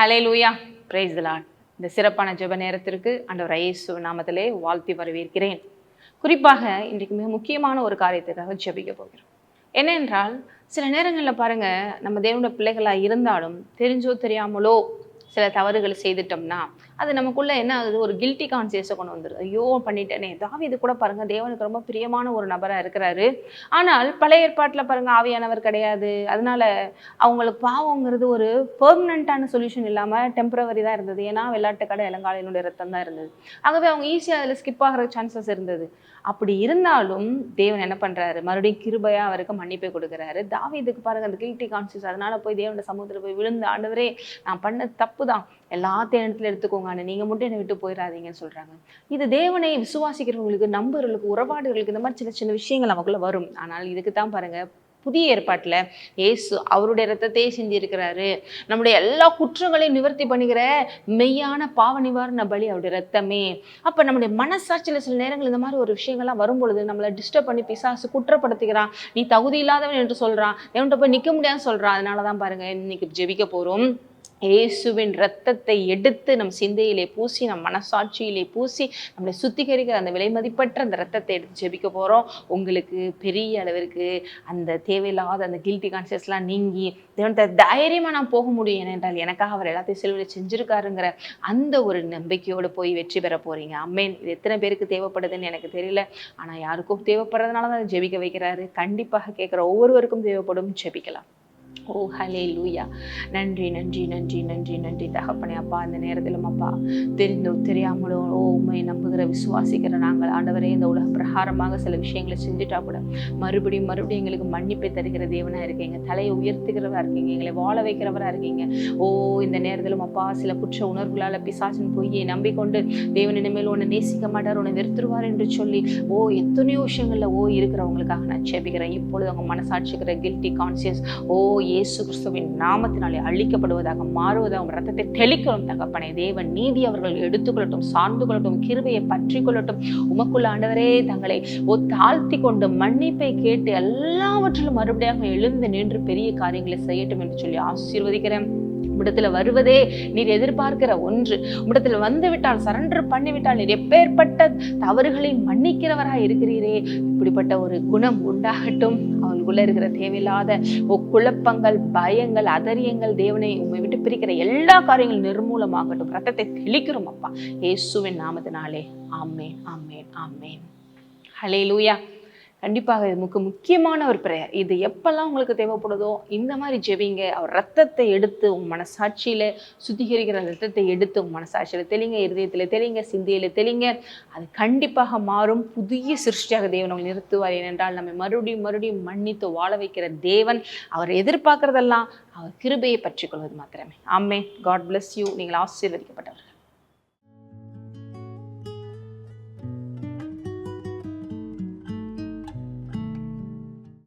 ஹலே லூயா brace price இந்த சிறப்பான ஜெப நேரத்திற்கு ஆண்டவர் ஐயேசு நாமத்திலே வாழ்த்தி வரவேற்கிறேன். குறிப்பாக இன்றைக்கு மிக முக்கியமான ஒரு காரியத்துக்காக ஜெபிக்க போகிறோம். என்னென்றால் சில நேரங்களில் பாருங்க நம்ம தேவனுடைய பிள்ளைகளாக இருந்தாலும் தெரிஞ்சோ தெரியாமலோ சில தவறுகளை செய்துட்டோம்னா அது நமக்குள்ள என்ன ஆகுது? ஒரு கில்ட்டி கான்சியஸை கொண்டு வந்துடுது ஐயோ பண்ணிட்டேனே. இது கூட பாருங்க. தேவனுக்கு ரொம்ப பிரியமான ஒரு நபராக இருக்கிறாரு. ஆனால் பழைய ஏற்பாட்டில் பாருங்க ஆவியானவர் கிடையாது. அதனால அவங்களுக்கு பாவங்கிறது ஒரு பெர்மனண்ட்டான சொல்யூஷன் இல்லாமல் டெம்பரவரி தான் இருந்தது. ஏன்னா வெள்ளாட்டு கடை இளங்காலையினுடைய ரத்தம் தான் இருந்தது. ஆகவே அவங்க ஈஸியாக அதில் ஸ்கிப் ஆகிற சான்சஸ் இருந்தது. அப்படி இருந்தாலும் தேவன் என்ன பண்ணுறாரு மறுபடியும் கிருபையாக அவருக்கு மன்னிப்பை கொடுக்குறாரு. தாவீதுக்கு பாருங்க அந்த கில்ட்டி கான்சியஸ் அதனால போய் தேவனோட சமூகத்தில் போய் விழுந்து ஆண்டவரே நான் பண்ண தப்பு தான் எல்லாத்தையும் இடத்துல எடுத்துக்கோங்க நீங்கள் மட்டும் என்னை விட்டு போயிடாதீங்கன்னு சொல்கிறாங்க இது தேவனை விசுவாசிக்கிறவங்களுக்கு நம்பர்களுக்கு உறவாடுகளுக்கு இந்த மாதிரி சின்ன சின்ன விஷயங்கள் நமக்குள்ள வரும். ஆனால் இதுக்கு தான் பாருங்கள் புதிய ஏற்பாட்டில் ஏசு அவருடைய ரத்தத்தையே செஞ்சிருக்கிறாரு நம்முடைய எல்லா குற்றங்களையும் நிவர்த்தி பண்ணுகிற மெய்யான பாவ நிவாரண பலி அவருடைய ரத்தமே அப்போ நம்முடைய மனசாட்சியில் சில நேரங்கள் இந்த மாதிரி ஒரு விஷயங்கள்லாம் வரும்பொழுது நம்மளை டிஸ்டர்ப் பண்ணி பிசாசு குற்றப்படுத்துகிறான். நீ தகுதி இல்லாதவன் என்று சொல்கிறான் என்கிட்ட போய் நிற்க முடியாதுன்னு சொல்கிறான் அதனால தான் பாருங்கள் இன்னைக்கு ஜெபிக்க போகிறோம் இயேசுவின் ரத்தத்தை எடுத்து நம் சிந்தையிலே பூசி நம் மனசாட்சியிலே பூசி நம்மளை சுத்திகரிக்கிற அந்த விலை மதிப்பற்ற அந்த ரத்தத்தை எடுத்து ஜெபிக்க போகிறோம் உங்களுக்கு பெரிய அளவிற்கு அந்த தேவையில்லாத அந்த கில்ட்டி கான்சியஸ்லாம் நீங்கி தேவன்கிட்ட தைரியமாக நான் போக முடியும் ஏனென்றால் எனக்காக அவர் எல்லாத்தையும் செல்வியில் செஞ்சுருக்காருங்கிற அந்த ஒரு நம்பிக்கையோடு போய் வெற்றி பெற போகிறீங்க அம்மேன் இது எத்தனை பேருக்கு தேவைப்படுதுன்னு எனக்கு தெரியல. ஆனால் யாருக்கும் தேவைப்படுறதுனால தான் ஜெபிக்க வைக்கிறாரு. கண்டிப்பாக கேட்குற ஒவ்வொருவருக்கும் தேவைப்படும். ஜெபிக்கலாம். ஓ ஹலே லூயா நன்றி நன்றி நன்றி நன்றி நன்றி. தகப்பனே அப்பா இந்த நேரத்திலும் அப்பா தெரிந்தோ தெரியாமலோ ஓ உண்மையை நம்புகிற விசுவாசிக்கிற நாங்கள் ஆண்டவரே இந்த உலக பிரகாரமாக சில விஷயங்களை செஞ்சுட்டா கூட மறுபடியும் மறுபடியும் எங்களுக்கு மன்னிப்பை தருகிற தேவனாக இருக்கீங்க. தலையை உயர்த்துகிறவராக இருக்கீங்க. எங்களை வாழ வைக்கிறவராக இருக்கீங்க. ஓ இந்த நேரத்திலும் அப்பா சில குற்ற உணர்வுகளால் பிசாசின் பொய்யை நம்பிக்கொண்டு தேவன் இனிமேல் உன்னை நேசிக்க மாட்டார் உன்னை வெறுத்துருவார் என்று சொல்லி ஓ எத்தனையோ விஷயங்களில் ஓ இருக்கிறவங்களுக்காக நான் செபிக்கிறேன். இப்பொழுது அவங்க மனசாட்சிக்கிற கில்ட்டி கான்சியஸ் ஓ இயேசு கிறிஸ்துவின் நாமத்தினாலே அழிக்கப்படுவதாக மாறுவதாக உங்கள் ரத்தத்தை தெளிக்கணும் தகப்பனே. தேவன் நீதி அவர்கள் எடுத்துக்கொள்ளட்டும் சார்ந்து கொள்ளட்டும் கிருபையை பற்றி கொள்ளட்டும். உமக்குள்ள ஆண்டவரே தங்களை ஓ தாழ்த்தி கொண்டு மன்னிப்பை கேட்டு எல்லாவற்றிலும் மறுபடியாக எழுந்து நின்று பெரிய காரியங்களை செய்யட்டும் என்று சொல்லி ஆசீர்வதிக்கிறேன். உம்மிடத்துல வருவதே நீர் எதிர்பார்க்கிற ஒன்று. உம்மிடத்துல வந்து விட்டால் சரண்டர் பண்ணிவிட்டால் நீர் எப்பேற்பட்ட தவறுகளை மன்னிக்கிறவராக இருக்கிறீரே. இப்படிப்பட்ட ஒரு குணம் உண்டாகட்டும். அவங்களுக்குள்ள இருக்கிற தேவையில்லாத குழப்பங்கள் பயங்கள் அதரியங்கள் தேவனை உண்மை விட்டு பிரிக்கிற எல்லா காரியங்களும் நிர்மூலமாகட்டும். ரத்தத்தை தெளிக்கிறோம் அப்பா. இயேசுவின் நாமத்தினாலே. ஆமேன் ஆமேன் ஆமேன். ஹலே லூயா கண்டிப்பாக இது மிக முக்கியமான ஒரு ப்ரேயர். இது எப்பெல்லாம் உங்களுக்கு தேவைப்படுதோ இந்த மாதிரி ஜெபிங்க. அவர் ரத்தத்தை எடுத்து உங்கள் மனசாட்சியில் சுத்திகரிக்கிற ரத்தத்தை எடுத்து உங்கள் மனசாட்சியில் தெளிங்க இருதயத்தில் தெளிங்க சிந்தையில் தெளிங்க. அது கண்டிப்பாக மாறும். புதிய சிருஷ்டியாக தேவன் அவங்களை நிறுத்துவார். ஏனென்றால் நம்ம மறுபடியும் மறுபடியும் மன்னித்து வாழ வைக்கிற தேவன் அவர் எதிர்பார்க்கறதெல்லாம் அவர் கிருபையை பற்றி கொள்வது மாத்திரமே. ஆமே காட் பிளஸ் யூ நீங்கள் ஆசீர்வதிக்கப்பட்டவர்கள்.